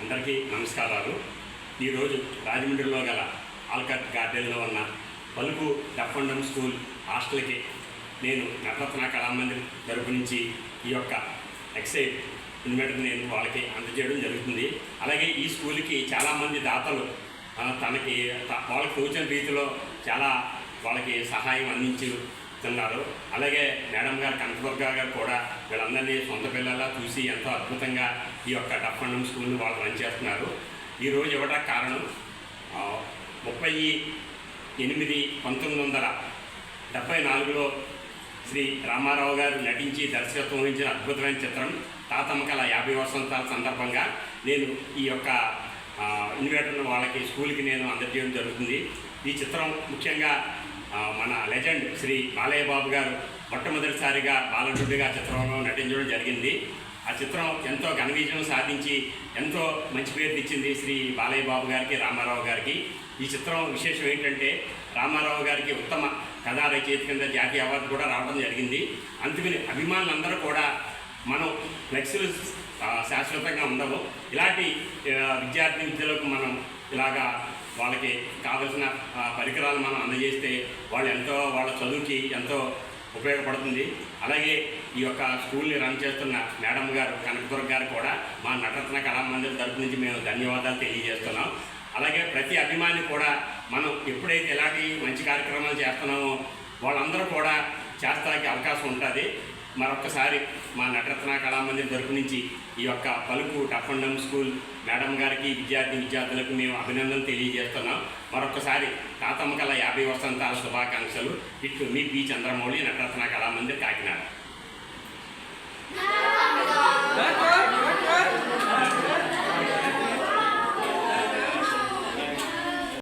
అందరికీ నమస్కారాలు. ఈరోజు రాజమండ్రిలో గల ఆల్కట్ గార్డెన్లో ఉన్న పలుకు డఫండం స్కూల్ హాస్టల్కి నేను నటరత్న కళామందిర్ తరపు నుంచి ఈ యొక్క ఎక్సైజ్ ఇన్వెంటర్ నేను వాళ్ళకి అందజేయడం జరుగుతుంది. అలాగే ఈ స్కూల్కి చాలామంది దాతలు తనకి త- వాళ్ళకి తోచిన రీతిలో చాలా వాళ్ళకి సహాయం అందించారు. తిన్నారు అలాగే మేడం గారు కనకదుర్గ గారు కూడా వీళ్ళందరినీ సొంత పిల్లలా చూసి ఎంతో అద్భుతంగా ఈ యొక్క డఫండం స్కూల్ని వాళ్ళు రన్ చేస్తున్నారు. ఈరోజు ఇవ్వడానికి కారణం ముప్పై ఎనిమిది పంతొమ్మిది వందల డెబ్బై నాలుగులో శ్రీ రామారావు గారు నటించి దర్శకత్వం వహించిన అద్భుతమైన చిత్రం తాతమ్మ కళ యాభై వసంతాల సందర్భంగా నేను ఈ యొక్క ఆ, ఇన్వేటర్ను వాళ్ళకి స్కూల్కి నేను అందజేయడం జరుగుతుంది. ఈ చిత్రం ముఖ్యంగా మన లెజెండ్ శ్రీ బాలయ్య బాబు గారు మొట్టమొదటిసారిగా బాలనటుడిగా చిత్రంలో నటించడం జరిగింది. ఆ చిత్రం ఎంతో ఘన విజయం సాధించి ఎంతో మంచి పేరు తెచ్చింది శ్రీ బాలయ్య బాబు గారికి రామారావు గారికి. ఈ చిత్రం విశేషం ఏంటంటే రామారావు గారికి ఉత్తమ కథా రచయిత కింద జాతీయ అవార్డు కూడా రావడం జరిగింది. అందుకని అభిమానులందరూ కూడా మనం ఫ్లెక్సీలు శాశ్వతంగా ఉండవు ఇలాంటి విద్యార్థి విద్యలకు మనం ఇలాగా వాళ్ళకి కావలసిన పరికరాలు మనం అందజేస్తే వాళ్ళు ఎంతో వాళ్ళ చదువుకి ఎంతో ఉపయోగపడుతుంది. అలాగే ఈ యొక్క స్కూల్ని రన్ చేస్తున్న మేడం గారు కనకదుర్గ గారు కూడా మా నటరత్న కళామందిర్ తరపు నుంచి మేము ధన్యవాదాలు తెలియజేస్తున్నాం. అలాగే ప్రతి అభిమాని కూడా మనం ఎప్పుడైతే ఎలాంటి మంచి కార్యక్రమాలు చేస్తున్నామో వాళ్ళందరూ కూడా చేస్తానికి అవకాశం ఉంటుంది. మరొక్కసారి మా నటరత్న కళామందిర్ తరపు నుంచి ఈ యొక్క పలుకు డమ్ స్కూల్ మేడం గారికి విద్యార్థి విద్యార్థులకు మేము అభినందనలు తెలియజేస్తున్నాం. మరొకసారి తాతమ్మ కళ యాభై వసంతాల శుభాకాంక్షలు. ఇట్లు మీ పి. చంద్రమౌళి నటరత్న కళామందిర్ కాకినాడ.